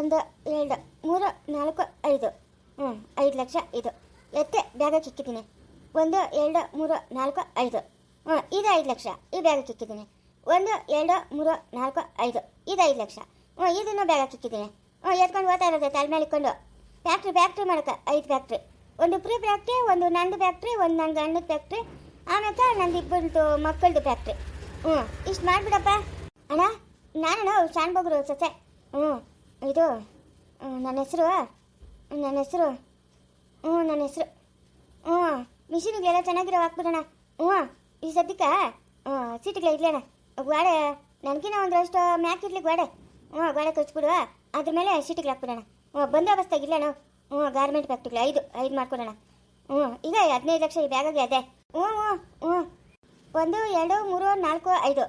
ಒಂದು, ಎರಡು, ಮೂರು, ನಾಲ್ಕು, ಐದು. ಹ್ಞೂ ಐದು ಲಕ್ಷ ಇದು. ಎತ್ತೆ ಬ್ಯಾಗ ಚುಚ್ಚಿದ್ದೀನಿ ಒಂದು, ಎರಡು, ಮೂರು, ನಾಲ್ಕು, ಐದು. ಹ್ಞೂ ಇದು ಐದು ಲಕ್ಷ. ಈ ಬ್ಯಾಗ ಚುಚ್ಚಿದ್ದೀನಿ ಒಂದು, ಎರಡು, ಮೂರು, ನಾಲ್ಕು, ಐದು. ಇದು ಐದು ಲಕ್ಷ. ಹ್ಞೂ ಇದನ್ನು ಬ್ಯಾಗ ಚುಚ್ಚಿದ್ದೀನಿ ಹ್ಞೂ ಎತ್ಕೊಂಡು ಓದ್ತಾ ಇರೋದು, ತಲೆ ಮೇಲೆ ಇಟ್ಕೊಂಡು. ಫ್ಯಾಕ್ಟ್ರಿ ಫ್ಯಾಕ್ಟ್ರಿ ಮಾಡಕ್ಕೆ ಐದು ಫ್ಯಾಕ್ಟ್ರಿ ಒಂದು ಪ್ರೀ ಫ್ಯಾಕ್ಟ್ರಿ ಒಂದು ನಂದು ಫ್ಯಾಕ್ಟ್ರಿ ಒಂದು ನನ್ನ ಗಂಡದ ಫ್ಯಾಕ್ಟ್ರಿ ಆಮೇಲೆ ನಂದು ಇಬ್ಬರದ್ದು ಮಕ್ಕಳದು ಫ್ಯಾಕ್ಟ್ರಿ ಹ್ಞೂ ಇಷ್ಟು ಮಾಡಿಬಿಡಪ್ಪ. ಅಣ್ಣ ನಾನು ಶಾನ್ಬಗ್ರು ಸೊಸೆ ಹ್ಞೂ ಇದು ನನ್ನ ಹೆಸರು ನನ್ನ ಹೆಸರು ಹ್ಞೂ ನನ್ನ ಹೆಸರು ಹ್ಞೂ ಮಿಷಿನ್ಗೆಲ್ಲ ಚೆನ್ನಾಗಿರೋ ಹಾಕ್ಬಿಡೋಣ. ಹ್ಞೂ ಈ ಸದ್ಯಕ್ಕೆ ಹ್ಞೂ ಸೀಟಿಗೆ ಇಡ್ಲೇಣ ಗ್ವಾಡೆ ನನಗಿನ ಒಂದಷ್ಟು ಮ್ಯಾಕ್ ಇರ್ಲಿ ಗ್ವಾಡೆ. ಹ್ಞೂ ಗ್ವಾಡೆ ಕಚ್ಬಿಡುವ. ಅದ್ರ ಮೇಲೆ ಸೀಟಿಗೆ ಹಾಕ್ಬಿಡೋಣ. ಹ್ಞೂ ಬಂದೋಬಸ್ತಾಗಿಲ್ಲ ನಾವು ಹ್ಞೂ ಗಾರ್ಮೆಂಟ್ ಫ್ಯಾಕ್ಟ್ರಿಗಳು ಐದು ಐದು ಮಾಡ್ಕೊಡೋಣ. ಹ್ಞೂ ಈಗ ಹದಿನೈದು ಲಕ್ಷ ಈ ಬ್ಯಾಗಾಗಿ ಅದೇ ಹ್ಞೂ ಹ್ಞೂ ಹ್ಞೂ ಒಂದು, ಎರಡು, ಮೂರು, ನಾಲ್ಕು, ಐದು.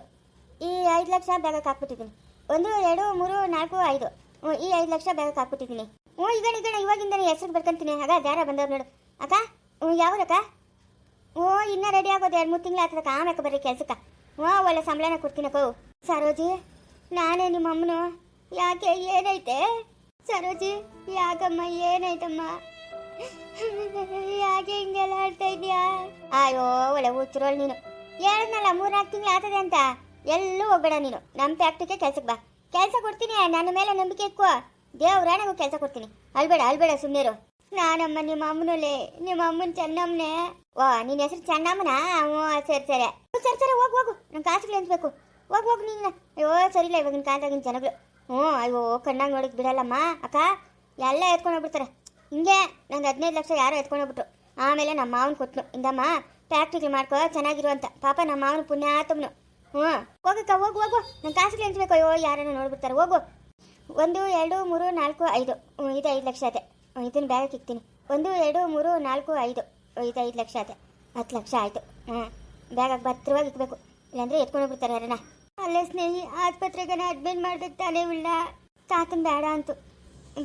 ಈ ಐದು ಲಕ್ಷ ಬ್ಯಾಗಕ್ಕೆ ಹಾಕ್ಬಿಟ್ಟಿದ್ದೀನಿ. ಒಂದು, ಎರಡು, ಮೂರು, ನಾಲ್ಕು, ಐದು. ಈ ಐದು ಲಕ್ಷ ಬ್ಯಾಂಕ್ ಹಾಕ್ಬಿಟ್ಟಿದ್ದೀನಿ. ಹ್ಞೂ ಈಗ ಈಗ ಇವಾಗಿಂದನೇ ಹೆಸರು ಬರ್ಕೊಂತೀನಿ. ಹಾಗ ದಾರ ಬಂದವ್ರು ನೋಡು. ಅಕ್ಕ ಹ್ಞೂ ಯಾವ್ದಕ್ಕ ಓ ಇನ್ನೂ ರೆಡಿ ಆಗೋದು ಎರಡು, ಮೂರು ತಿಂಗಳು ಆಗ್ತದಕ್ಕ ಆಮೇಲೆ ಬರ್ರಿ ಕೆಲ್ಸಕ್ಕೆ. ಹ್ಞೂ ಒಳ್ಳೆ ಸಂಬಳನ ಕೊಡ್ತೀನಕ್ಕ ಸರೋಜಿ, ನಾನೇ ನಿಮ್ಮ ಅಮ್ಮನು ಯಾಕೆ, ಏನೈತೆ? ಸರೋಜಿ, ಯಾಕಮ್ಮ, ಏನೈತಮ್ಮ? ಯಾಕೆ ಹಿಂಗೆಲ್ಲ ಆಡ್ತಾ ಇದೆಯಾ ಅಯ್ಯೋ, ಒಳ್ಳೆ ಹುಚ್ಚಿರೋಳು ನೀನು. ಹೇಳಿದ್ನಲ್ಲ ಮೂರ್ನಾಲ್ಕು ತಿಂಗಳು ಆಗ್ತದೆ ಅಂತ. ಎಲ್ಲೂ ಹೋಗ್ಬೇಡ ನೀನು. ನಮ್ಮ ಫ್ಯಾಕ್ಟ್ರಿಗೆ ಕೆಲ್ಸಕ್ಕೆ ಬಾ. ಕೆಲಸ ಕೊಡ್ತೀನಿ, ನನ್ನ ಮೇಲೆ ನಂಬಿಕೆ ಇಕ್ಕೋ. ನನಗೂ ಕೆಲಸ ಕೊಡ್ತೀನಿ. ಅಲ್ಬೇಡ ಅಲ್ಬೇಡ ಸುಮ್ಮನೆರು ನಾನಮ್ಮ, ನಿಮ್ಮ ಅಮ್ಮನಲ್ಲಿ, ನಿಮ್ಮ ಅಮ್ಮನ ಚೆನ್ನಮ್ಮನೆ. ವಾ ನಿನ್ನ ಹೆಸರು ಚೆನ್ನಮ್ಮನ? ಸರಿ ಸರಿ. ಸರಿ ಸರಿ, ಹೋಗು ಹೋಗು. ನನ್ನ ಕಾಸುಗಳು ಎನ್ಸ್ಬೇಕು ಹೋಗು ಹೋಗು ನೀನು. ಅಯ್ಯೋ, ಸರಿ ಇಲ್ಲ, ಇವಾಗಿನ ಕಾಲದಾಗಿನ ಜನಗಳು. ಹ್ಞೂ, ಅಯ್ಯೋ, ಕಣ್ಣಾಗ ನೋಡಕ್ ಬಿಡಲ್ಲಮ್ಮ, ಅಕ್ಕ? ಎಲ್ಲ ಎತ್ಕೊಂಡು ಹೋಗ್ಬಿಡ್ತಾರೆ. ಹಿಂಗೆ ನಂಗೆ ಹದಿನೈದು ಲಕ್ಷ ಯಾರೋ ಎತ್ಕೊಂಡು ಹೋಗ್ಬಿಟ್ರು. ಆಮೇಲೆ ನಮ್ಮ ಮಾವನ ಕೊಟ್ನು. ಇಂದಮ್ಮ ಫ್ಯಾಕ್ಟ್ರಿಗೆ ಮಾಡ್ಕೋ, ಚೆನ್ನಾಗಿರು ಅಂತ. ಪಾಪ ನಮ್ಮ ಮಾವನ ಪುಣ್ಯಾತಮ್ನು. ಹ್ಞೂ. ಹೋಗಕ್ಕ ಹೋಗು ಹೋಗು. ನನ್ನ ಕಾಸುಗಳು ಎನ್ಸ್ಬೇಕು ಅಯ್ಯೋ ಯಾರನ್ನ ನೋಡ್ಬಿಡ್ತಾರೆ. ಹೋಗು. ಒಂದು ಎರಡು ಮೂರು ನಾಲ್ಕು ಐದು. ಇದು ಐದು ಲಕ್ಷ ಹ್ಞೂ, ಇದನ್ನ ಬ್ಯಾಗಕ್ಕೆ ಇಕ್ತೀನಿ ಒಂದು ಎರಡು ಮೂರು ನಾಲ್ಕು ಐದು. ಇದು ಐದು ಲಕ್ಷ ಅದೇ. ಹತ್ತು ಲಕ್ಷ ಆಯಿತು. ಹ್ಞೂ. ಬ್ಯಾಗಾಗಿ ಭದ್ರವಾಗಿ ಇಕ್ಬೇಕು. ಇಲ್ಲಾಂದರೆ ಎತ್ಕೊಂಡು ಹೋಗ್ಬಿಡ್ತಾರೆ ಯಾರನ್ನ. ಅಲ್ಲೇ ಸ್ನೇಹಿ ಆಸ್ಪತ್ರೆಗೇನೆ ಅಡ್ಮಿಟ್ ಮಾಡ್ಬೇಕು ತಾನೇ ಉಳ್ಳ. ತಾತನ ಬೇಡ ಅಂತು.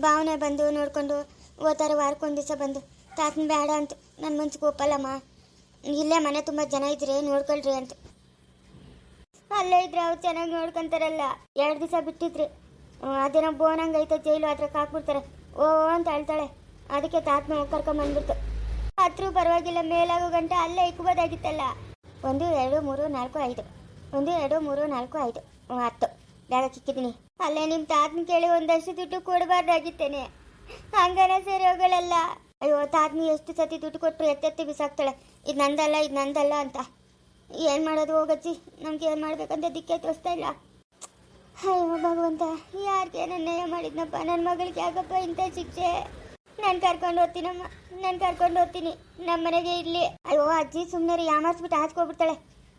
ಭಾವನೆ ಬಂದು ನೋಡಿಕೊಂಡು ಓದ್ತಾರೆ ವಾರಕ್ಕೊಂದು ದಿವಸ ಬಂದು. ತಾತನ ಬೇಡ ಅಂತು. ನನ್ನ ಮನ್ಸಿಗೆ ಒಪ್ಪಲ್ಲಮ್ಮ. ಇಲ್ಲೇ ಮನೆ ತುಂಬ ಜನ ಇದ್ರೆ ನೋಡ್ಕೊಳ್ರಿ ಅಂತ. ಅಲ್ಲೇ ಇದ್ರೆ ಅವ್ರು ಚೆನ್ನಾಗಿ ನೋಡ್ಕೊಂತಾರಲ್ಲ. ಎರಡು ದಿವಸ ಬಿಟ್ಟಿದ್ರಿ. ಅದೇನೋ ಐತೆ ಜೈಲು ಹತ್ರ ಹಾಕ್ಬಿಡ್ತಾರೆ. ಓ ಅಂತ ಹೇಳ್ತಾಳೆ ಅದಕ್ಕೆ ತಾತನ ಕರ್ಕೊಂಬಂದ್ಬಿಡ್ತು ಹತ್ರೂ ಪರವಾಗಿಲ್ಲ, ಮೇಲಾಗೋ ಗಂಟೆ ಅಲ್ಲೇ ಇಕ್ಬೋದಾಗಿತ್ತಲ್ಲ ಒಂದು, ಎರಡು, ಮೂರು, ನಾಲ್ಕು, ಐದು. ಒಂದು, ಎರಡು, ಮೂರು, ನಾಲ್ಕು, ಐದು. ಹತ್ತು. ಬ್ಯಾಗ ಚಿಕ್ಕಿದ್ದೀನಿ ಅಲ್ಲೇ ನಿಮ್ಮ ತಾತನ ಕೇಳಿ ಒಂದಷ್ಟು ದುಡ್ಡು ಕೊಡಬಾರ್ದಾಗಿತ್ತೇನೆ. ಸರಿ ಹೋಗಳಲ್ಲ. ಅಯ್ಯೋ ತಾತನಿ ಎಷ್ಟು ಸತಿ ದುಡ್ಡು ಕೊಟ್ಟರು ಎತ್ತೆತ್ತಿ ಬಿಸಾಕ್ತಾಳೆ. ಇದು ನಂದಲ್ಲ ಇದು ನಂದಲ್ಲ ಅಂತ. ಏನು ಮಾಡೋದು ಹೋಗಚ್ಚಿ? ನಮ್ಗೆ ಏನು ಮಾಡ್ಬೇಕಂತ ದಿಕ್ಕೆ ತೋರಿಸ್ತಾ ಇಲ್ಲ. ಅಯ್ಯೋ ಭಗವಂತ, ಯಾರಿಗೆ ಅನ್ಯಾಯ ಮಾಡಿದ್ನಪ್ಪ? ನನ್ನ ಮಗಳಿಗೆ ಯಾಕಪ್ಪ ಇಂಥ ಶಿಕ್ಷೆ? ನಾನು ಕರ್ಕೊಂಡು ಹೋಗ್ತೀನಮ್ಮ ನಾನು ಕರ್ಕೊಂಡು ಹೋಗ್ತೀನಿ. ನಮ್ಮ ಮನೆಗೆ ಇರಲಿ. ಅಯ್ಯೋ, ಅಜ್ಜಿ ಸುಮ್ಮನೆ ಯಾಮಾರ್ಸ್ಬಿಟ್ಟು ಹಾಚ್ಕೊಬಿಡ್ತಾಳೆ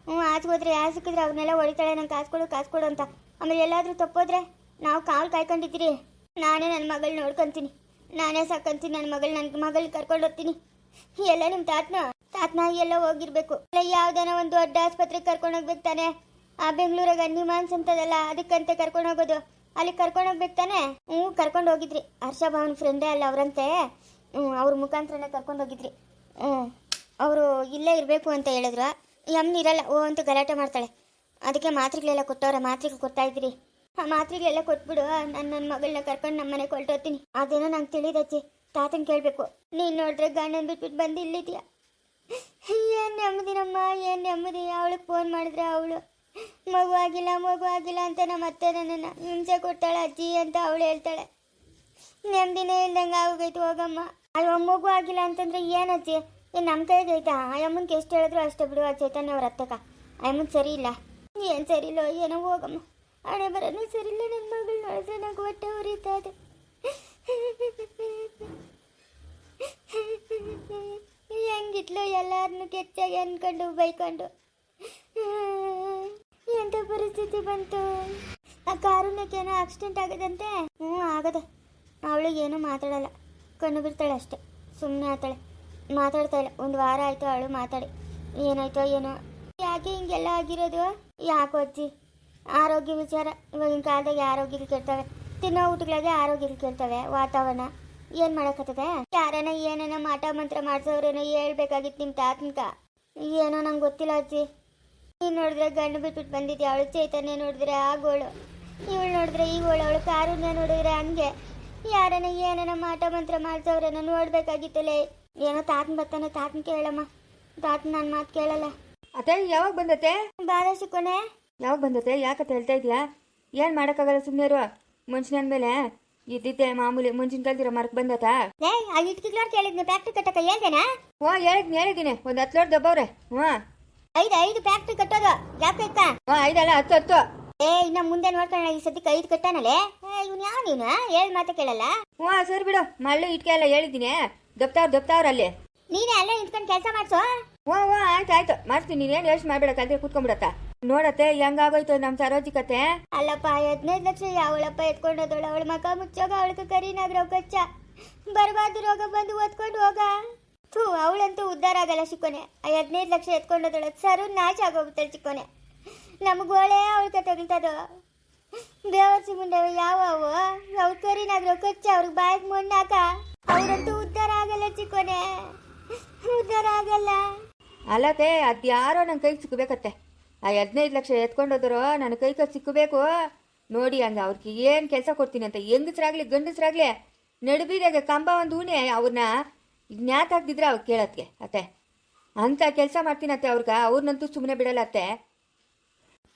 ಹ್ಞೂ ಹಾಚ್ಕೋದ್ರೆ ಯಾರು ಸಿಕ್ಕಿದ್ರೆ ಅವ್ರನ್ನೆಲ್ಲ ಹೊಡಿತಾಳೆ. ನಂಗೆ ಕಾಸು ಕೊಡು ಕಾಸು ಅಂತ. ಆಮೇಲೆ ಎಲ್ಲಾದರೂ ತಪ್ಪೋದ್ರೆ ನಾವು ಕಾಲು ಕಾಯ್ಕೊಂಡಿದ್ದೀರಿ. ನಾನೇ ನನ್ನ ಮಗಳು ನೋಡ್ಕೊತೀನಿ. ನಾನೇ ಸಾಕಂತೀನಿ. ನನ್ನ ಮಗಳು ನನ್ನ ಮಗಳಿಗೆ ಕರ್ಕೊಂಡು ಹೋಗ್ತೀನಿ. ಎಲ್ಲ ನಿಮ್ಮ ತಾತನ? ತಾತನ ಎಲ್ಲ ಹೋಗಿರ್ಬೇಕು ಯಾವ್ದಾನ ಒಂದು ದೊಡ್ಡ ಆಸ್ಪತ್ರೆಗೆ ಕರ್ಕೊಂಡು ಹೋಗ್ಬೇಕು ತಾನೆ? ಆ ಬೆಂಗಳೂರಾಗ ನಿಮಾನ್ಸ್ ಅಂತದಲ್ಲ ಅದಕ್ಕಂತೆ ಕರ್ಕೊಂಡು ಹೋಗೋದು ಅಲ್ಲಿ ಕರ್ಕೊಂಡು ಹೋಗ್ಬೇಕು ತಾನೆ? ಹ್ಞೂ ಕರ್ಕೊಂಡು ಹೋಗಿದ್ರಿ ಹರ್ಷ ಭಾವನ ಫ್ರೆಂಡೇ ಅಲ್ಲ ಅವರಂತೆ. ಹ್ಞೂ, ಅವ್ರ ಮುಖಾಂತರನೇ ಕರ್ಕೊಂಡು ಹೋಗಿದ್ರಿ ಹ್ಞೂ, ಅವರು ಇಲ್ಲೇ ಇರಬೇಕು ಅಂತ ಹೇಳಿದ್ರು. ಯಮ್ನ ಇರಲ್ಲ, ಓ ಅಂತ ಗಲಾಟೆ ಮಾಡ್ತಾಳೆ. ಅದಕ್ಕೆ ಮಾತ್ರೆಗಳೆಲ್ಲ ಕೊಟ್ಟವ್ರೆ ಮಾತ್ರೆಗೆ ಕೊಡ್ತಾ ಇದ್ರಿ ಆ ಮಾತ್ರೆಗಳೆಲ್ಲ ಕೊಟ್ಬಿಡು, ನಾನು ನನ್ನ ಮಗಳನ್ನ ಕರ್ಕೊಂಡು ನಮ್ಮ ಮನೆಗೆ ಹೊರಟೋತೀನಿ ಅದೇನೋ ನಂಗೆ ತಿಳಿದಜ್ಜಿ ತಾತನ ಕೇಳಬೇಕು. ನೀನು ನೋಡಿದ್ರೆ ಗಂಡನ ಬಿಟ್ಬಿಟ್ಟು ಬಂದು ಇಲ್ಲಿದ್ಯಾ? ಏನು ನೆಮ್ಮದಿನಮ್ಮ, ಏನು ನೆಮ್ಮದಿ? ಅವಳಿಗೆ ಫೋನ್ ಮಾಡಿದ್ರೆ ಅವಳು, ಮಗು ಆಗಿಲ್ಲ ಮಗು ಆಗಿಲ್ಲ ಅಂತ ನಮ್ಮ ಅತ್ತೆ ನನ್ನನ್ನು ಹಿಂಸೆ ಕೊಡ್ತಾಳೆ, ಅಜ್ಜಿ ಅಂತ ಅವಳು ಹೇಳ್ತಾಳೆ. ನೆಮ್ಮದಿನೇ ಇಲ್ದಂಗೆ ಆಗೋಗೈತು, ಹೋಗಮ್ಮ. ಅಯ್ಯೋ, ಮಗು ಆಗಿಲ್ಲ ಅಂತಂದ್ರೆ ಏನು ಅಜ್ಜಿ? ಏನು ನಮ್ಮ ಕೈಗೆ ಐತಾ ಅಮ್ಮನ್ಗೆ ಎಷ್ಟು ಹೇಳಿದ್ರು ಅಷ್ಟೇ ಬಿಡು, ಆ ಚೈತನ್ಯ ಅವ್ರ ಅತ್ತಕ ಅಮ್ಮನ್ ಸರಿ ಇಲ್ಲ. ಏನು ಸರಿ ಇಲ್ಲ ಏನೋ ಹೋಗಮ್ಮ. ಹಣೆ ಬರೋನು ಸರಿ ಇಲ್ಲ ನನ್ನ ಮಗಳು ನೋಡಿದ್ರೆ ನಂಗೆ ಹೊಟ್ಟೆ ಉರಿತಾ ಇದೆ. ಹೆಂಗಿಟ್ಲು ಎಲ್ಲಾರನ್ನು ಕೆಚ್ಚಾಗಿ ಅನ್ಕೊಂಡು ಬೈಕೊಂಡು. ಎಂಥ ಪರಿಸ್ಥಿತಿ ಬಂತು? ಆ ಕಾರುಣ್ಯಕ್ಕೇನೋ ಆಕ್ಸಿಡೆಂಟ್ ಆಗದಂತೆ? ಹ್ಞೂ ಆಗದೆ. ಏನೂ ಮಾತಾಡಲ್ಲ. ಕಣ್ಣು ಬಿಡ್ತಾಳೆ ಅಷ್ಟೆ. ಸುಮ್ಮನೆ ಆತಾಳೆ. ಮಾತಾಡ್ತಾ ಇಲ್ಲ. ಒಂದು ವಾರ ಆಯಿತು ಅವಳು ಮಾತಾಡಿ. ಏನಾಯ್ತೋ ಏನೋ. ಯಾಕೆ ಹಿಂಗೆಲ್ಲ ಆಗಿರೋದು? ಯಾಕೋ ಅಜ್ಜಿ? ಆರೋಗ್ಯ ವಿಚಾರ. ಇವಾಗಿನ ಕಾಲದಾಗ ಆರೋಗ್ಯಗಳು ಕೇಳ್ತವೆ. ತಿನ್ನೋ ಊಟಗಳಾಗೆ ಆರೋಗ್ಯಗಳು ಕೇಳ್ತವೆ. ವಾತಾವರಣ. ಏನು ಮಾಡಕತ್ತದೆ? ಯಾರನ ಏನೇನ ಮಾಟ ಮಂತ್ರ ಮಾಡ್ಸೋರೇನೋ ಹೇಳ್ಬೇಕಾಗಿತ್ತು ನಿಮ್ಮ ತಾತನ್ಕ. ಏನೋ ನಂಗೆ ಗೊತ್ತಿಲ್ಲ ಅಜ್ಜಿ. ನೀನು ನೋಡಿದ್ರೆ ಗಂಡು ಬಿಟ್ಬಿಟ್ಟು ಬಂದಿದ್ದೆ ಅವಳು ಚೈತನ್ಯ ನೋಡಿದ್ರೆ ಆಗೋಳು ಇವಳು ನೋಡಿದ್ರೆ ಈಗೋಳು ಅವಳು ಕಾರುನ ನೋಡಿದ್ರೆ ಹಂಗೆ. ಯಾರನ ಏನನ ಮಾಟ ಮಂತ್ರ ಮಾಡ್ಸೋರೇನೋ ನೋಡ್ಬೇಕಾಗಿತ್ತಲೇ. ಏನೋ ತಾತನ್ ಬರ್ತಾನೆ ತಾತನ್ ಕೇಳಮ್ಮ. ತಾತನ್ ನನ್ನ ಮಾತು ಕೇಳಲ್ಲ. ಅತ್ತೆ ಯಾವಾಗ ಬಂದತ್ತೆ? ಬಾರ ಸಿಕ್ಕೋಣೆ ಯಾವಾಗ ಬಂದತ್ತೆ? ಯಾಕತ್ತೆ ಹೇಳ್ತಾ ಇದೀಯಾ? ಏನು ಮಾಡೋಕ್ಕಾಗಲ್ಲ ಸುಮ್ಮನೆ ಮುಂಚೆ ಮೇಲೆ ಇದ್ದಿದ್ದೆ ಮಾಮೂಲಿ ಮುಂಚಿನ ಕಲ್ತಿರೋ ಮರಕ್ ಬಂದತಾ ಲೇ ಆ ಇಟ್ಕಿಗ್ಲಾರ್ ಕೇಳಿದ್ನ ಫ್ಯಾಕ್ಟ್ರಿ ಕಟ್ಟಕ ಹೇಳ್ದೇನಾ? ಓ ಹೇಳಿದ್ನಿ ಹೇಳಿದ್ದೀನಿ. ಒಂದು ಹತ್ತು ಲೋಡ್ ದಬ್ಬವ್ರೆ. ಹ್ಞೂ. ಐದು ಐದು ಫ್ಯಾಕ್ಟ್ರಿ ಕಟ್ಟೋದು. ಯಾಕೆ ಇಕ್ಕ ಹ್ಞೂ ಐದಲ್ಲ ಹತ್ತು ಹತ್ತು. ಏ ಇನ್ನ ಮುಂದೆ ನೋಡ್ಕೊಳ್ಳೋಣ ಈ ಸದ್ಯಕ್ಕೆ ಐದು ಕಟ್ಟಾನಲ್ಲೇ ಇವ್ನು ಯಾವ ನೀನು? ಹೇಳ್ ಮಾತೆ ಕೇಳಲ್ಲ. ಹ್ಞೂ ಸರಿ ಬಿಡು. ಮಳ್ಳು ಇಟ್ಕೆ ಎಲ್ಲ ಹೇಳಿದ್ದೀನಿ. ದಪ್ತಾವ್ರು ದಪ್ತಾವ್ರು ಅಲ್ಲಿ. ನೀನೇ ಅಲ್ಲೇ ನಿಂತ್ಕೊಂಡು ಕೆಲಸ ಮಾಡ್ಸೋ? ಹ್ಞೂ ಹ್ಞೂ ಆಯ್ತು ಆಯ್ತು. ಮಾಡ್ತೀನಿ. ನೀನೇನು ಯೋಚನೆ ಮಾಡಬೇಡ ಕಲ್ತಿರ ಕೂತ್ಕೊಂಡ್ಬಿಡತ್ತ? ನೋಡತ್ತೆ ಹೆಂಗಾಗೋಯ್ತು ನಮ್ಮ ಸರೋಜಿ ಕತೆ? ಅಲ್ಲಪ್ಪ ಹದಿನೈದು ಲಕ್ಷ ಯಾವಳಪ್ಪ ಎತ್ಕೊಂಡೋದಳು ಅವಳ ಮಕ ಮುಚ್ಚೋಗ ಅವಳಕ್ಕೆ ಕರಿನಾಗ್ರೋ ಕಚ್ಚ ಬರಬಾರ್ದು ರೋಗ ಬಂದು ಓದ್ಕೊಂಡು ಹೋಗ. ಥೂ ಅವಳಂತೂ ಉದ್ಧಾರ ಆಗಲ್ಲ ಚಿಕ್ಕೋನೆ. ಆ ಹದಿನೈದು ಲಕ್ಷ ಎತ್ಕೊಂಡೋದಳು ಸರು ನಾಚ ಆಗೋಗ್ತಾಳೆ ಚಿಕ್ಕೋನೆ. ನಮಗೋಳೆ ಅವಳ ಕತೆ ತಗಿಲ್ತದು ಬೇವರ್ಸಿ ಮುಂದೆ ಯಾವ ಅವು? ಅವ್ರ ಕರಿನಾಗ್ರೋ ಕಚ್ಚ ಅವ್ರಿಗೆ ಬಾಯಿಗೆ ಮಣ್ಣಾಕ ಅವರಂತೂ ಉದ್ಧಾರ ಆಗಲ್ಲ ಚಿಕ್ಕೋನೆ. ಉದ್ಧಾರ ಆಗಲ್ಲ. ಅಲ್ಲದೆ ಅದು ಯಾರೋ ನನ್ನ ಕೈಗೆ ಸಿಕ್ಕಬೇಕತ್ತೆ ಆ ಹದಿನೈದು ಲಕ್ಷ ಎತ್ಕೊಂಡೋದ್ರು ನನ್ನ ಕೈ ಕೈ ಸಿಕ್ಕಬೇಕು. ನೋಡಿ ಹಂಗೆ ಅವ್ರಿಗೆ ಏನು ಕೆಲಸ ಕೊಡ್ತೀನಿ ಅಂತ ಹೆಂಗಸ್ರಾಗ್ಲಿ ಗಂಡಸ್ರಾಗ್ಲಿ ನಡುಬೀದಾಗ ಕಂಬ ಒಂದು ಊಣೆ ಅವ್ರನ್ನ ಜ್ಞಾತ ಹಾಕ್ದಿದ್ರೆ ಅವ್ರು ಕೇಳತ್ಗೆ ಅತ್ತೆ. ಅಂತ ಕೆಲಸ ಮಾಡ್ತೀನತ್ತೆ ಅವ್ರಿಗೆ ಅವ್ರನ್ನಂತೂ ಸುಮ್ಮನೆ ಬಿಡಲ್ಲ ಅತ್ತೆ.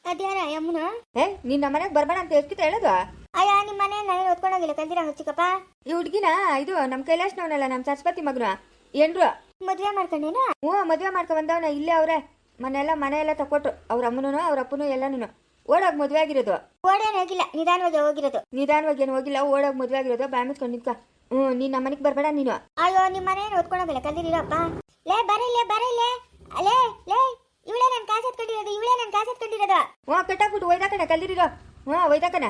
ಅದ್ಯಾರ ಯಮ್ಮನ ಏ ನಿನ್ನ ಮನೆಗೆ ಬರ್ಬೇಡ ಅಂತ ಎಷ್ಟಿತ ಹೇಳೋದು? ಅಯ್ಯ ನಿಮ್ಮ ಮನೆ ನನಗೆ ಓದ್ಕೊಂಡೋಗಿಲ್ಲ ಕಂದಿರ ಚಿಕ್ಕಪ್ಪ ಈ ಹುಡ್ಗಿನ ಇದು ನಮ್ಮ ಕೈಲಾಶ್ನವನಲ್ಲ ನಮ್ಮ ಸರಸ್ವತಿ ಮಗನ ಏನ್ರು? ಮದುವೆ ಮಾಡ್ಕೊಂಡೇನು? ಹ್ಞೂ ಮದುವೆ ಮಾಡ್ಕೊ ಬಂದವನ ಇಲ್ಲೇ ಅವ್ರೆ. ಮನೆಯೆಲ್ಲ ಮನೆ ಎಲ್ಲ ತಕೊಟ್ರು ಅವ್ರ ಅಮ್ಮನೂ ಅವ್ರ ಅಪ್ಪನೂ ಎಲ್ಲನೂ ಓಡೋಗಿ ಮದುವೆ ಆಗಿರೋದು. ಓಡೇನು ಹೋಗಿಲ್ಲ ನಿಧಾನವಾಗಿ ಹೋಗಿರೋದು. ನಿಧಾನವಾಗಿ ಏನು ಹೋಗಿಲ್ಲ ಓಡೋಗಿ ಮದುವೆ ಆಗಿರೋದು. ಬಾಯ್ ಮುಚ್ಕೊಂಡು ನಿಂತ್ಕ. ಹ್ಞೂ ನೀನು ನಮ್ಮ ಮನೆಗೆ ಬರಬೇಡ ನೀನು. ಅಯ್ಯೋ ನಿಮ್ಮ ಮನೇನು ಓದ್ಕೊಂಡೋಗಿಲ್ಲ ಕಲ್ದಿರಪ್ಪ ಲೇ ಬರೀಲೇ ಬರೀಲೇ ಅಲೇ ಲೇ ಇವಳೇ ನನ್ನ ಕಾಸು ಎತ್ಕೊಂಡಿರೋದು ಇವಳೇ ನನ್ನ ಕಾಸು ಎತ್ಕೊಂಡಿರೋದು ಹ್ಞೂ ಕಟ್ಟಾಕ್ಬಿಟ್ಟು ಒಯ್ದಾಕಣ ಕಲ್ದಿರಿರೋ ಹ್ಞೂ ಒಯ್ದಾಕಣ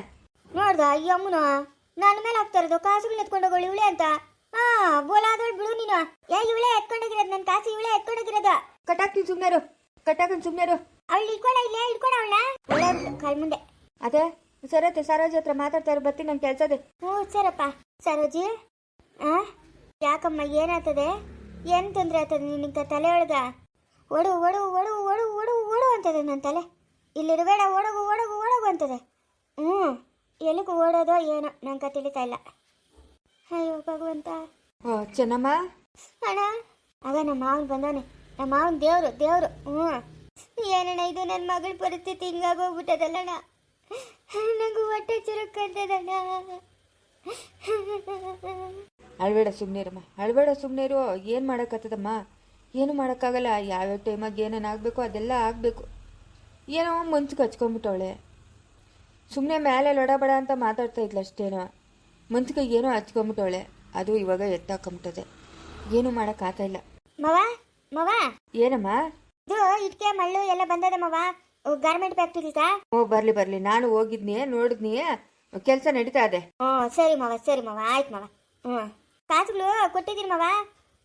ನೋಡ್ದ ಅಯ್ಯೋ ಅಮ್ಮನ? ನನ್ನ ಮೇಲೆ ಹಾಕ್ತಾ ಇರೋದು ಕಾಸುಗಳನ್ನ ಎತ್ಕೊಂಡೋಗೋಳು ಇವಳೆ ಅಂತ. ಹಾ ಬೋಲಾದೋಳು ಬಿಡು ನೀನು. ಏ ಇವಳೇ ಎತ್ಕೊಂಡೋಗಿರೋದು ನನ್ನ ಕಾಸು ಇವಳೇ ಎತ್ಕೊಂಡೋಗಿರೋದು ಕಟ್ಟಾಕ್ತೀನಿ ಸುಮ್ಮನೆರು ಕಟ್ಟಾಕನ್ ಸುಮ್ಮನೆ ಅವಳು ಇಲ್ಲೇ ಇಟ್ಕೊಂಡ ಅವಳ ಒಳ್ಳೆ ಕಾಲ್ ಮುಂದೆ. ಅದೇ ಸರತ್ತೆ ಸರೋಜಿ ಹತ್ರ ಮಾತಾಡ್ತಾ ಇರೋ ಬರ್ತೀನಿ ನನ್ನ ಕೆಲ್ಸದೆ ಹ್ಞೂ ಸರಪ್ಪ. ಸರೋಜಿ ಆ? ಯಾಕಮ್ಮ ಏನಾಗ್ತದೆ? ಏನು ತೊಂದರೆ ಆಗ್ತದೆ ನಿನಗೆ ತಲೆ ಒಳಗ? ಒಡು ಒಡು ಒಡು ಒಡು ಒಡು ಒಡು ಅಂತದೆ ನನ್ನ ತಲೆ. ಇಲ್ಲಿರಬೇಡ ಒಡಗು ಒಡಗು ಒಡಗು ಅಂತದೆ. ಹ್ಞೂ ಎಲ್ಲಿಗೂ ಓಡೋದೋ ಏನೋ ನಂಗೆ ತಿಳಿತಾ ಇಲ್ಲ. ಅಯ್ಯೋ ಭಗವಂತ. ಓ ಚೆನ್ನಮ್ಮ? ಅಣ್ಣ ಆಗ ನಮ್ಮ ಮಾವನ್ ಬಂದವನೆ ನಮ್ಮ ಅವನ ದೇವರು ದೇವ್ರು ಹ್ಞೂ. ಏನಣ್ಣ ಇದು ನನ್ನ ಮಗಳ ಪರಿಸ್ಥಿತಿ ಹಿಂಗಾಗೋಗ್ಬಿಟ್ಟದಲ್ಲಣ್ಣ ನಂಗೂ ಹೊಟ್ಟೆ ಚುರುಕ್ಕಂತದಣ್ಣ ಅಳ್ಬೇಡ ಸುಮ್ಮನಿರಮ್ಮ ಅಳ್ಬೇಡ ಸುಮ್ಮನಿರು ಏನು ಮಾಡೋಕ್ಕತ್ತದಮ್ಮ ಏನು ಮಾಡೋಕ್ಕಾಗಲ್ಲ. ಯಾವ್ಯಾವ ಟೈಮಾಗ ಏನೇನು ಆಗಬೇಕು ಅದೆಲ್ಲ ಆಗಬೇಕು. ಏನೋ ಮನ್ಸು ಹಚ್ಕೊಂಡ್ಬಿಟ್ಟವಳೆ ಸುಮ್ಮನೆ ಮೇಲೆ ಲೊಡಬಡ ಅಂತ ಮಾತಾಡ್ತಾ ಇದ್ಲ ಅಷ್ಟೇನೋ. ಮನ್ಸಿಗೆ ಏನೋ ಹಚ್ಕೊಂಬಿಟ್ಟವಳೆ. ಅದು ಇವಾಗ ಎತ್ತಾಕೊಂಬಿಟ್ಟದೆ. ಏನು ಮಾಡೋಕ್ಕಾಗ್ತಾ ಇಲ್ಲ. ಮವ? ಏನಮ್ಮ? ಇದು ಇಟ್ಕೆ ಮಳ್ಳು ಎಲ್ಲ ಬಂದದ ಮವ? ಗಾರ್ಮೆಂಟ್ ಫ್ಯಾಕ್ಟ್ರಿ ಸಾ ಓ ಬರ್ಲಿ ಬರ್ಲಿ. ನಾನು ಹೋಗಿದ್ನಿ ನೋಡಿದ್ನಿ ಕೆಲಸ ನಡೀತಾ ಇದೆ. ಹ್ಞೂ ಸರಿ ಮವ ಸರಿ ಮವ ಆಯ್ತು ಮವ. ಹ್ಞೂ ಕಾಸುಗಳು ಕೊಟ್ಟಿದ್ದೀನಿ ಮವ.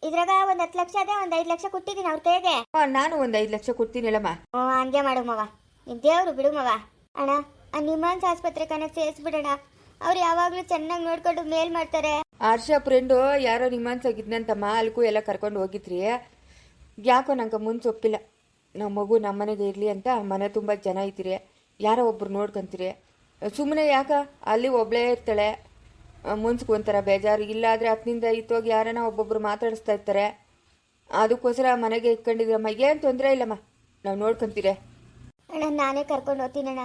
ಇದ್ರಾಗ ಒಂದು ಹತ್ತು ಲಕ್ಷ ಅದೇ ಒಂದು ಐದು ಲಕ್ಷ ಕೊಟ್ಟಿದ್ದೀನಿ ಅವ್ರ ಕೈಗೆ. ಓ, ನಾನು ಒಂದು ಐದು ಲಕ್ಷ ಕೊಡ್ತೀನಿಲ್ಲಮ್ಮ ಹ್ಞೂ ಹಂಗೆ ಮಾಡು ಮವ. ನಿಮ್ ದೇವ್ರು ಬಿಡು ಮವ. ಅಣ್ಣ ಆ ನಿಮ್ಮಾನ್ಸ್ ಆಸ್ಪತ್ರೆ ಕಣಕ್ ಸೇರಿಸ್ಬಿಡೋಣ. ಅವ್ರು ಯಾವಾಗಲೂ ಚೆನ್ನಾಗಿ ನೋಡ್ಕೊಂಡು ಮೇಲ್ ಮಾಡ್ತಾರೆ. ಹರ್ಷ ಫ್ರೆಂಡು ಯಾರೋ ನಿಮ್ಮನ್ಸಾಗಿದ್ನಂತಮ್ಮ ಅಲ್ಗೂ ಎಲ್ಲ ಕರ್ಕೊಂಡು ಹೋಗಿದ್ರಿ. ಯಾಕೋ ನಂಗೆ ಮುಂದೆ ಒಪ್ಪಿಲ್ಲ ನಮ್ಮ ಮಗು ನಮ್ಮ ಮನೆಗೆ ಇರಲಿ ಅಂತ ಮನೆ ತುಂಬ ಜನ ಇದ್ದೀರಿ. ಯಾರೋ ಒಬ್ರು ನೋಡ್ಕೊಂತೀರಿ. ಸುಮ್ಮನೆ ಯಾಕ? ಅಲ್ಲಿ ಒಬ್ಬಳೇ ಇರ್ತಾಳೆ. ಮುನ್ಸ್ಗೆ ಒಂಥರ ಬೇಜಾರು. ಇಲ್ಲಾದರೆ ಹತ್ತಿನಿಂದ ಇತ್ತೋಗಿ ಯಾರನ್ನ ಒಬ್ಬೊಬ್ರು ಮಾತಾಡಿಸ್ತಾ ಇರ್ತಾರೆ. ಅದಕ್ಕೋಸ್ಕರ ಮನೆಗೆ ಇಟ್ಕೊಂಡಿದ್ರಮ್ಮ. ಏನು ತೊಂದರೆ ಇಲ್ಲಮ್ಮ? ನಾವು ನೋಡ್ಕೊಂತೀರಿ. ಅಣ್ಣ ನಾನೇ ಕರ್ಕೊಂಡು ಹೋಗ್ತೀನಿ ಅಣ್ಣ.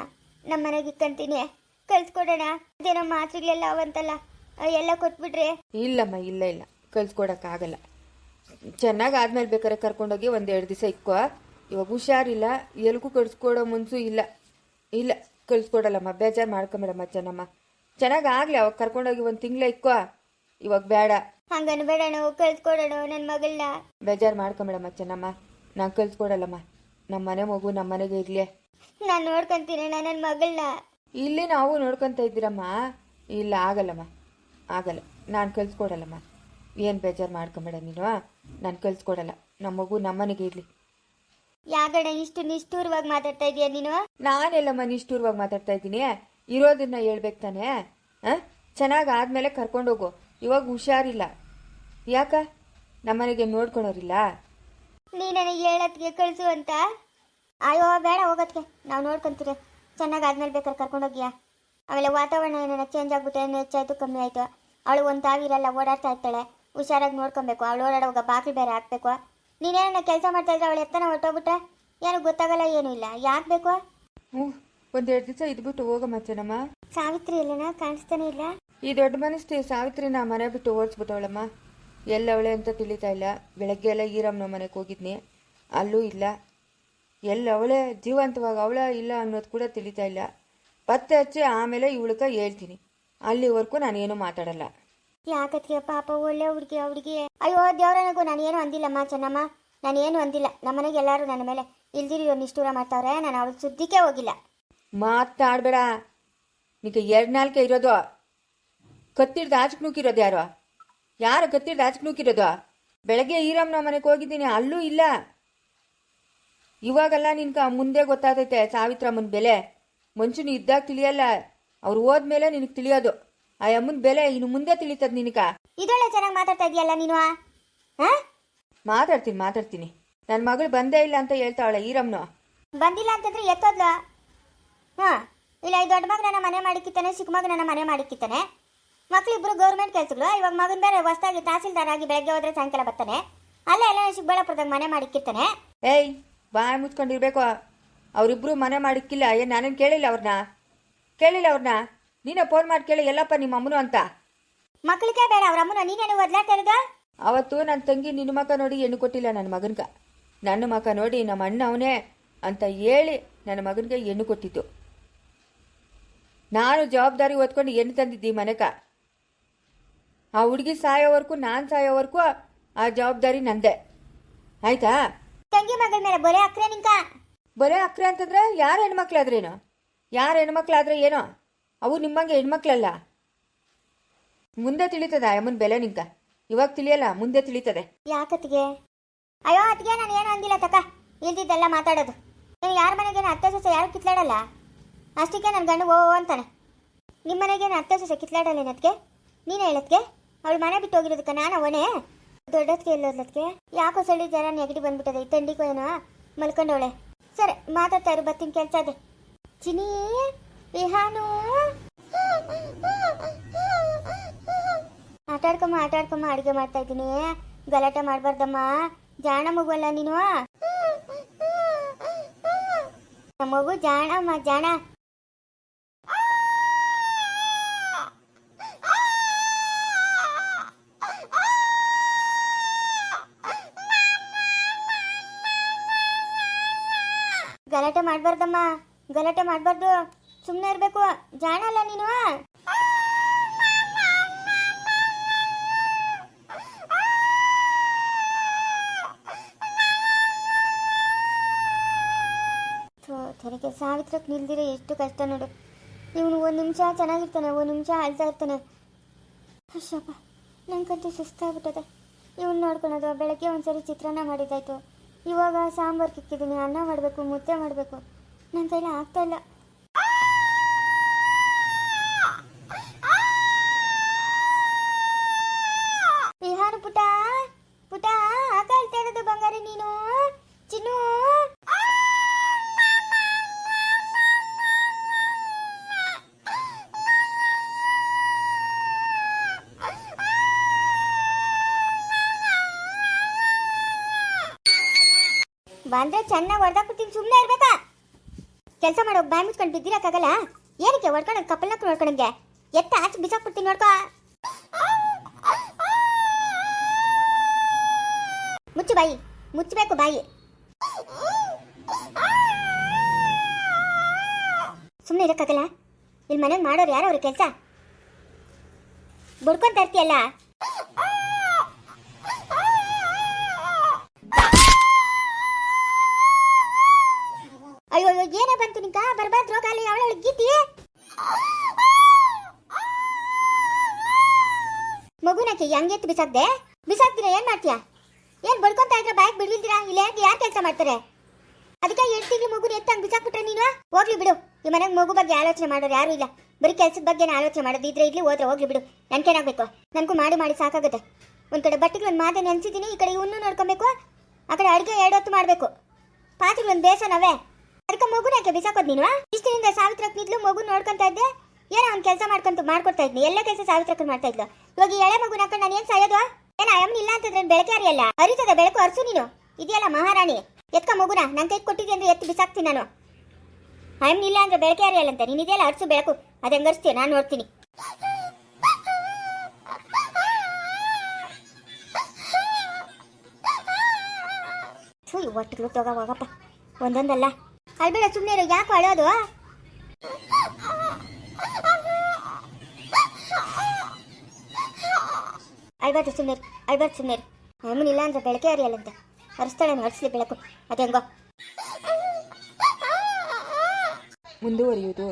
ನಮ್ಮ ಮನೆಗೆ ಇಕ್ಕಂತೀನಿ ಕಳ್ಸ್ಕೊಡೋಣ ಅದೇನೋ ಮಾತ್ರೆಗಳೆಲ್ಲ ಅವಂತಲ್ಲ. ಅವ್ ಎಲ್ಲ ಕೊಟ್ಬಿಟ್ರೆ. ಇಲ್ಲಮ್ಮ ಇಲ್ಲ ಇಲ್ಲ. ಕಳ್ಸ್ಕೊಡಕ್ಕಾಗಲ್ಲ. ಚೆನ್ನಾಗಿ ಆದ್ಮೇಲೆ ಬೇಕಾದ್ರೆ ಕರ್ಕೊಂಡೋಗಿ ಒಂದು ಎರಡು ದಿವಸ ಇಕ್ಕೋ ಇವಾಗ ಹುಷಾರಿಲ್ಲ ಎಲ್ಗೂ ಕಳ್ಸ್ಕೊಡೋ ಮುನ್ಸು ಇಲ್ಲ. ಇಲ್ಲ ಕಳ್ಸ್ಕೊಡಲ್ಲಮ್ಮ ಬೇಜಾರು ಮಾಡ್ಕೊಂಬೇಡಮ್ಮ ಚೆನ್ನಮ್ಮ. ಚೆನ್ನಾಗಿ ಆಗಲಿ ಅವಾಗ ಕರ್ಕೊಂಡೋಗಿ ಒಂದು ತಿಂಗಳ ಇಕ್ಕೋ ಇವಾಗ ಬೇಡ ಹಂಗನ್ ನಾವು ಕಳ್ಸ್ಕೊಡೋಣ ನನ್ನ ಮಗಳನ್ನ ಬೇಜಾರು ಮಾಡ್ಕೊಂಬೇಡಮ್ಮ ಚೆನ್ನಮ್ಮ. ನಾನು ಕಳ್ಸ್ಕೊಡಲ್ಲಮ್ಮ. ನಮ್ಮ ಮನೆ ಮಗು ನಮ್ಮ ಮನೆಗೆ ಇರಲಿ. ನಾನು ನೋಡ್ಕೊಂತೀನಿ ನನ್ನ ಮಗಳನ್ನ ಇಲ್ಲಿ ನಾವು ನೋಡ್ಕೊಂತ ಇದ್ದೀರಮ್ಮ. ಇಲ್ಲ ಆಗಲ್ಲಮ್ಮ. ಆಗಲ್ಲ. ನಾನು ಕಳ್ಸ್ಕೊಡಲ್ಲಮ್ಮ. ಏನು ಬೇಜಾರು ಮಾಡ್ಕೊಂಬೇಡ ನೀನು ನಾನು ಕಲ್ಸ್ಕೊಡಲ್ಲ ನಮ್ಮ ಮಗು ನಮ್ಮನೆಗೆ ಇರಲಿ. ಯಾಕಣ ಇಷ್ಟು ನಿಷ್ಠೂರವಾಗಿ ಮಾತಾಡ್ತಾ ಇದೀಯ ನೀನು? ನಾನೆಲ್ಲಮ್ಮ ನಿಷ್ಠೂರವಾಗಿ ಮಾತಾಡ್ತಾ ಇದ್ದೀನಿ. ಇರೋದನ್ನ ಹೇಳ್ಬೇಕು ತಾನೇ? ಹಾಂ? ಚೆನ್ನಾಗಿ ಆದಮೇಲೆ ಕರ್ಕೊಂಡೋಗು ಇವಾಗ ಹುಷಾರಿಲ್ಲ. ಯಾಕ? ನಮ್ಮನೆಗೆ ನೋಡ್ಕೊಳೋರಿಲ್ಲ. ನೀ ನನಗೆ ಹೇಳತ್ಗೆ ಕಳಿಸು ಅಂತ? ಅಯ್ಯೋ ಬೇಡ ಹೋಗೋದ್ಕೆ. ನಾವು ನೋಡ್ಕೊಂತೀರಿ ಚೆನ್ನಾಗಿ ಆದ್ಮೇಲೆ ಬೇಕಾದ್ರೆ ಕರ್ಕೊಂಡೋಗಿಯ ಆಮೇಲೆ ವಾತಾವರಣ ಏನಾರ ಚೇಂಜ್ ಆಗ್ಬಿಟ್ಟು ಏನು ಹೆಚ್ಚಾಯ್ತು ಕಮ್ಮಿ ಆಯ್ತು. ಅವಳು ಒಂದು ತಾವಿರಲ್ಲ ಓಡಾಡ್ತಾ ಇರ್ತಾಳೆ. ಹುಷಾರಾಗಿ ನೋಡ್ಕೊಬೇಕು. ಅವಳು ಓಡಾಡುವಾಗ ಬಾಕಿ ಬೇರೆ ಹಾಕ್ಬೇಕು. ನೀನೇನ ಕೆಲಸ ಮಾಡ್ತಾ ಇದ್ರೆ ಅವಳು ಎತ್ತನ ಹೊರಟೋಗ್ಬಿಟ್ರೆ? ಯಾರು ಗೊತ್ತಾಗಲ್ಲ ಏನು ಇಲ್ಲ. ಯಾಕೆ ಬೇಕು? ಹ್ಞೂ ಒಂದೆರಡು ದಿವಸ ಇದ್ಬಿಟ್ಟು ಹೋಗಮ್ಮ ಚೆನ್ನಮ್ಮ ಸಾವಿತ್ರಿ ಇಲ್ಲನ? ಕಾಣಿಸ್ತಾನೆ ಇಲ್ಲ. ಈ ದೊಡ್ಡ ಮನಸ್ಸು ಸಾವಿತ್ರಿ ನಾ ಮನೆ ಬಿಟ್ಟು ಓಡಿಸ್ಬಿಟ್ಟವಳಮ್ಮ. ಎಲ್ಲವಳೆ ಅಂತ ತಿಳಿತಾ ಇಲ್ಲ. ಬೆಳಗ್ಗೆ ಎಲ್ಲ ಈರಮ್ಮನ ಮನೆಗೆ ಹೋಗಿದ್ನಿ. ಅಲ್ಲೂ ಇಲ್ಲ. ಎಲ್ಲವಳೆ ಜೀವಂತವಾಗಿ ಅವಳ ಇಲ್ಲ ಅನ್ನೋದು ಕೂಡ ತಿಳಿತಾ ಇಲ್ಲ. ಪತ್ತೆ ಹಚ್ಚಿ ಆಮೇಲೆ ಇವಳಕ ಹೇಳ್ತೀನಿ. ಅಲ್ಲಿವರೆಗೂ ನಾನೇನು ಮಾತಾಡಲ್ಲ. ಯಾಕತ್ಗೆ ಪಾಪ ಒಳ್ಳೆ ಹುಡುಗಿ ಅವ್ರಿಗೆ ಅಯ್ಯೋ, ದೇವ್ರನಿಗೂ ನಾನು ಏನು ಅಂದಿಲ್ಲಮ್ಮ ಚೆನ್ನಮ್ಮ. ನಾನು ಏನು ಅಂದಿಲ್ಲ. ನಮ್ಮನೆಗೆ ಎಲ್ಲರೂ ನನ್ನ ಮೇಲೆ ಇಲ್ದಿರಿ ನಿಷ್ಠೂರ ಮಾಡ್ತಾವ್ರೆ. ನಾನು ಅವಳ ಸುದ್ದಿಗೆ ಹೋಗಿಲ್ಲ. ಮಾತಾಡ್ಬೇಡ ನಿಮಗೆ ಎರಡು ನಾಲ್ಕೆ ಇರೋದು. ಕತ್ತಿಡ್ದು ಆಚಕ್ ನೂಕಿರೋದು ಯಾರು? ಯಾರು ಕತ್ತಿಡ್ದು ಆಚಕ್ ನೂಕಿರೋದು ಬೆಳಗ್ಗೆ ಈರಮ್ಮನ ಮನೆಗೆ ಹೋಗಿದ್ದೀನಿ. ಅಲ್ಲೂ ಇಲ್ಲ. ಇವಾಗೆಲ್ಲ ನಿನ್ಕ ಮುಂದೆ ಗೊತ್ತಾತೈತೆ ಸಾವಿತ್ರಮ್ಮನ ಬೆಲೆ. ಮನುಷ್ಯನ ಇದ್ದಾಗ ತಿಳಿಯಲ್ಲ. ಅವ್ರು ಹೋದ್ಮೇಲೆ ನಿನಗೆ ತಿಳಿಯೋದು. ಆ ಅಮ್ಮನ ಬೆಲೆ ಇನ್ನು ಮುಂದೆ ತಿಳಿತದ ನಿನಕ ಇದೊಳ್ಳೆ ಚೆನ್ನಾಗಿ ಮಾತಾಡ್ತಾ ಇದೆಯಲ್ಲ ನೀನು ಹಾ? ಮಾತಾಡ್ತೀನಿ ಮಾತಾಡ್ತೀನಿ. ನನ್ನ ಮಗಳು ಬಂದೇ ಇಲ್ಲ ಅಂತ ಹೇಳ್ತಾವಳೆ ಈರಮ್ನು. ಬಂದಿಲ್ಲ ಅಂತಂದ್ರೆ ಎತ್ತೋದ್ಲ? ಹಾ. ಇಲ್ಲ ಈ ದೊಡ್ಡ ಮಗನ ಮನೆ ಮಾಡಿಕ್ಕಿತ್ತಾನೆ ಚಿಕ್ಕ ಮಗನ ಮನೆ ಮಾಡಿಕ್ಕಿತ್ತಾನೆ ಮಕ್ಕಳಿಬ್ರು ಗೌರ್ಮೆಂಟ್ ಕೆಲಸಗಳು. ಇವಾಗ ಮಗನ ಬೇರೆ ಹೊಸದಾಗಿ ತಹಸೀಲ್ದಾರ್ ಆಗಿ ಬೆಳಗ್ಗೆ ಹೋದ್ರೆ ಸಾಯಂಕಾಲ ಬರ್ತಾನೆ. ಅಲ್ಲೇ ಎಲ್ಲ ಚಿಕ್ಕಬಳ್ಳಾಪುರದಾಗ ಮನೆ ಮಾಡಿಕ್ಕಿತ್ತಾನೆ ಏಯ್ ಬಾಯ್ ಮುಚ್ಕೊಂಡಿರ್ಬೇಕು. ಅವರಿಬ್ರು ಮನೆ ಮಾಡಿಕ್ಕಿಲ್ಲ. ಏನ್ ನಾನೇನು ಕೇಳಿಲ್ಲ ಅವ್ರನ್ನ ಕೇಳಿಲ್ಲ ಅವ್ರನ್ನ ನೀನೇ ಫೋನ್ ಮಾಡಿ ಕೇಳಿ ಎಲ್ಲಪ್ಪ ನಿಮ್ಮ ಅಮ್ಮನು ಅಂತ. ಮಕ್ಕಳಿಗೆ ಬೇಡ ಅವ್ರ ಅಮ್ಮನ ನೀನೇನು ಒದ್ಲಾಡ್ತಾ ಇರೋದು? ಅವತ್ತು ನನ್ನ ತಂಗಿ ನಿನ್ನ ಮಕ ನೋಡಿ ಹೆಣ್ಣು ಕೊಟ್ಟಿಲ್ಲ ನನ್ನ ಮಗನ್ಗ. ನನ್ನ ಮಕ ನೋಡಿ ನಮ್ಮ ಅಣ್ಣ ಅವನೇ ಅಂತ ಹೇಳಿ ನನ್ನ ಮಗನಿಗೆ ಹೆಣ್ಣು ಕೊಟ್ಟಿದ್ದು. ನಾನು ಜವಾಬ್ದಾರಿ ಓದ್ಕೊಂಡು ಹೆಣ್ಣು ತಂದಿದ್ದಿ ಮನೆಕ. ಆ ಹುಡುಗಿ ಸಾಯೋವರೆಗೂ ನಾನು ಸಾಯೋವರೆಗೂ ಆ ಜವಾಬ್ದಾರಿ ನಂದೆ. ಆಯ್ತಾ? ತಂಗಿ ಮಗಳ ಮೇಲೆ ಬರೇ ಅಕ್ರೆ ನಿಂಕ ಬರೇ ಅಕ್ರೆ ಅಂತಂದ್ರೆ ಯಾರು ಹೆಣ್ಮಕ್ಳಾದ್ರೇನು? ಯಾರು ಹೆಣ್ಮಕ್ಳಾದ್ರೆ ಏನೋ? ಅವು ನಿಮ್ಮಂಗೆ ಹೆಣ್ಮಕ್ಳಲ್ಲ. ಮುಂದೆ ತಿಳಿತದ ಅಮ್ಮನ ಬೆಲೆ ನಿಂಕ ಇವಾಗ ತಿಳಿಯಲ್ಲ, ಮುಂದೆ ತಿಳಿತದೆ. ಯಾಕತ್ತಿಗೆ? ಅಯ್ಯೋ, ಅತ್ತಿಗೆ ನಾನು ಏನು ಅಂದಿಲ್ಲ ತಕ. ಇಲ್ದಿದ್ದೆಲ್ಲ ಮಾತಾಡೋದು. ನೀನು ಯಾರ ಮನೆಗೇನು ಅತ್ತೆ ಸೊಸೆ ಯಾರು ಕಿತ್ಲಾಡಲ್ಲ? ಅಷ್ಟಕ್ಕೆ ನನ್ನ ಗಂಡು ಓ ಅಂತಾನೆ. ನಿಮ್ಮ ಮನೆಗೇನು ಅತ್ತೆ ಸೊಸೆ ಕಿತ್ಲಾಡಲ್ಲ ನೀನು ಹೇಳದ್ಕೆ ಅವಳು ಮನೆ ಬಿಟ್ಟು ಹೋಗಿರೋದಕ್ಕೆ ನಾನು ಅವನೇ. ದೊಡ್ಡದಕ್ಕೆ ಎಲ್ಲೋದ್ಲತ್ಗೆ ಯಾಕೋ ಸಳಿ ಜರ ನೆಗಡಿ ಬಂದ್ಬಿಟ್ಟದೆ, ಈ ತಂಡಿಗೂ ಏನೋ ಮಲ್ಕೊಂಡವಳೆ. ಸರಿ, ಮಾತಾಡ್ತಾ ಇರು, ಬರ್ತೀನಿ, ಕೆಲಸ ಅದೇ ಚಿನಿ ವಿಹಾನು ಆಟಾಡ್ಕಮ್ಮ ಆಟಾಡ್ಕಮ್ಮ ಅಡುಗೆ ಮಾಡ್ತಾ ಇದ್ದೀನಿ. ಗಲಾಟೆ ಮಾಡಬಾರ್ದಮ್ಮ. ಜಾಣ ಮಗುವಲ್ಲ ನೀನು? ನಮ್ಮ ಮಗು ಜಾಣಮ್ಮ ಜಾಣ. ಗಲಾಟೆ ಮಾಡಬಾರ್ದಮ್ಮ. ಗಲಾಟೆ ಮಾಡಬಾರ್ದು. ಸುಮ್ಮನೆ ಇರಬೇಕು. ಜಾಣ ಅಲ್ಲ ನೀನು ತೆರಿಗೆ ಸಾವಿತ್ರಕ್ಕೆ ನಿಲ್ದಿರ ಎಷ್ಟು ಕಷ್ಟ ನೋಡು. ಇವನು ಒಂದು ನಿಮಿಷ ಚೆನ್ನಾಗಿರ್ತಾನೆ, ಒಂದು ನಿಮಿಷ ಅಳ್ತಾ ಇರ್ತಾನೆ. ಅಷ್ಟಪ್ಪ ನಂಗಂತೂ ಸುಸ್ತಾಗ್ಬಿಟ್ಟದೆ. ಇವನು ನೋಡ್ಕೊಳೋದು, ಬೆಳಗ್ಗೆ ಒಂದ್ಸರಿ ಚಿತ್ರಾನ್ನ ಮಾಡಿದ್ದಾಯ್ತು. ಇವಾಗ ಸಾಂಬಾರು ಕಿಕ್ಕಿದ್ದೀನಿ ಅನ್ನ ಮಾಡಬೇಕು, ಮುದ್ದೆ ಮಾಡಬೇಕು. ನನ್ನ ಕೈಲಿ ಆಗ್ತಾ ಬಂದ್ರೆ ಚೆನ್ನಾಗಿ ಹೊಡೆದಾಕ್ಬಿಡ್ತೀನಿ ಸುಮ್ಮನೆ ಇರ್ಬೇಕಾ? ಕೆಲಸ ಮಾಡೋ ಬಾಯ್ ಮುಚ್ಕೊಂಡು ಬಿದ್ದಿರಕ್ಕಾಗಲ್ಲ? ಏನಕ್ಕೆ ಹೊಡ್ಕೊಂಡು ಕಪ್ಪಲಕ್ಕೆ ನೋಡ್ಕೊಂಡಂಗೆ ಎತ್ತ ಆಚೆ ಬಿಸಾಕ್ಬಿಡ್ತೀನಿ ನೋಡ್ಕೋ. ಮುಚ್ಚು ಬಾಯಿ, ಮುಚ್ಚಬೇಕು ಬಾಯಿ. ಸುಮ್ಮನೆ ಇರೋಕ್ಕಾಗಲ್ಲ? ಇಲ್ಲಿ ಮನೆಗೆ ಮಾಡೋರು ಯಾರು ಅವ್ರ ಕೆಲಸ? ಬುಡ್ಕೊಂತ ಇರ್ತೀಯಲ್ಲ ಏನೇ ಬರ್ಬಾರ್ದು ರೋಗ ಅಲ್ಲಿ ಅವಳು ಗೀತಿ. ಮಗುನಕ್ಕೆ ಹೆಂಗೆತ್ತು ಬಿಸಾಕ್ದೆ? ಬಿಸಾಕ್ತೀರ ಏನ್ ಮಾಡ್ತೀಯಾ? ಏನ್ ಬಡ್ಕೊಂತ ಇದ್ರೆ ಬಾಯ್ ಬಿಡ್ಲಿಲ್ದಿರಾ? ಇಲ್ಲ ಯಾರು ಕೆಲಸ ಮಾಡ್ತಾರೆ? ಅದಕ್ಕೆ ಎರಡು ತಿಂಗಳು ಮಗುನ ಎತ್ತ ಹಂಗೆ ಬಿಸಾಕ್ಬಿಟ್ರೆ ನೀನು? ಹೋಗ್ಲಿ ಬಿಡು. ಈ ಮನೆಗೆ ಮಗು ಬಗ್ಗೆ ಆಲೋಚನೆ ಮಾಡೋರು ಯಾರು ಇಲ್ಲ. ಬರೀ ಕೆಲ್ಸದ ಬಗ್ಗೆ ಆಲೋಚನೆ ಮಾಡೋದು. ಇದ್ರೆ ಇಲ್ಲಿ ಹೋದ್ರೆ ಹೋಗ್ಲಿ ಬಿಡು. ನನ್ಗೇನಾಗಬೇಕು ನನಗೂ ಮಾಡಿ ಮಾಡಿ ಸಾಕಾಗುತ್ತೆ. ಒಂದ್ ಕಡೆ ಬಟ್ಟೆಗೆ ಒಂದು ಮಾತೆ ಈ ಕಡೆ ಇವನ್ನೂ ನೋಡ್ಕೊಬೇಕು. ಆ ಕಡೆ ಅಡುಗೆ ಎರಡು ಹೊತ್ತು ಮಾಡಬೇಕು. ಪಾತ್ರೆಗಳು ಒಂದು ಬೇಸನವೇ ಅದಕ್ಕೆ ಮಗುನ ಯಾಕೆ ಬಿಸಾಕೋದ್ ನೀನು ಇಷ್ಟರಿಂದ ಸಾವಿತ್ರಕ್ಕೆ ನಿದ್ಲು ಮಗು ನೋಡ್ಕೊಂತ ಇದ್ದೆ. ಏನೋ ಅವ್ನು ಕೆಲಸ ಮಾಡ್ಕೊಂತ ಮಾಡ್ಕೊಡ್ತಾ ಇದ್ನಿ. ಎಲ್ಲ ಕೆಲಸ ಸಾವಿತ್ರಕ್ಕನ್ ಮಾಡ್ತಾ ಇದ್ಲು. ಇವಾಗ ಎಳೆ ಮಗು ಹಾಕೊಂಡು ನಾನು ಏನು ಸಾಯೋದು ಏನ ಅಮ್ಮನ ಇಲ್ಲ ಅಂತಂದ್ರೆ ಬೆಳಕೆ ಅರಿಯಲ್ಲ ಅರಿತದ ಬೆಳಕು ಅರ್ಸು ನೀನು. ಇದೆಯಲ್ಲ ಮಹಾರಾಣಿ? ಎತ್ಕ ಮಗುನ. ನನ್ನ ಕೈ ಕೊಟ್ಟಿದ್ದೆ ಅಂದ್ರೆ ಎತ್ತು ಬಿಸಾಕ್ತೀನಿ ನಾನು. ಅಮ್ಮನ ಇಲ್ಲ ಅಂದ್ರೆ ಬೆಳಕೆ ಅರಿಯಲ್ಲಂತೆ ನೀನು ಇದೆಯಲ್ಲ ಅರ್ಸು ಬೆಳಕು. ಅದು ಹೆಂಗರ್ಸ್ತೀಯ ನಾನು ನೋಡ್ತೀನಿ. ಒಟ್ಟಿಗೆ ಹೋಗಪ್ಪ ಒಂದೊಂದಲ್ಲ. ಅಲ್ಬೇಡ ಸುಮ್ಮನೆ ಇರೋ. ಯಾಕೆ ಅಳೋದು? ಅಳ್ಬಾರ್ದು ಸುಮ್ಮನೆ ಅಳ್ಬಾರ್ದು ಸುಮ್ಮನೆ ಅಮ್ಮನಿಲ್ಲ ಅಂದ್ರೆ ಬೆಳಕೆ ಅರಿಯಲ್ಲಂತೆ ಹರಿಸ್ತಾಳೆ ಹರಿಸ್ಲಿ ಬೆಳಕು. ಅದೆಂಗೋ ಮುಂದುವರಿಯುವುದು.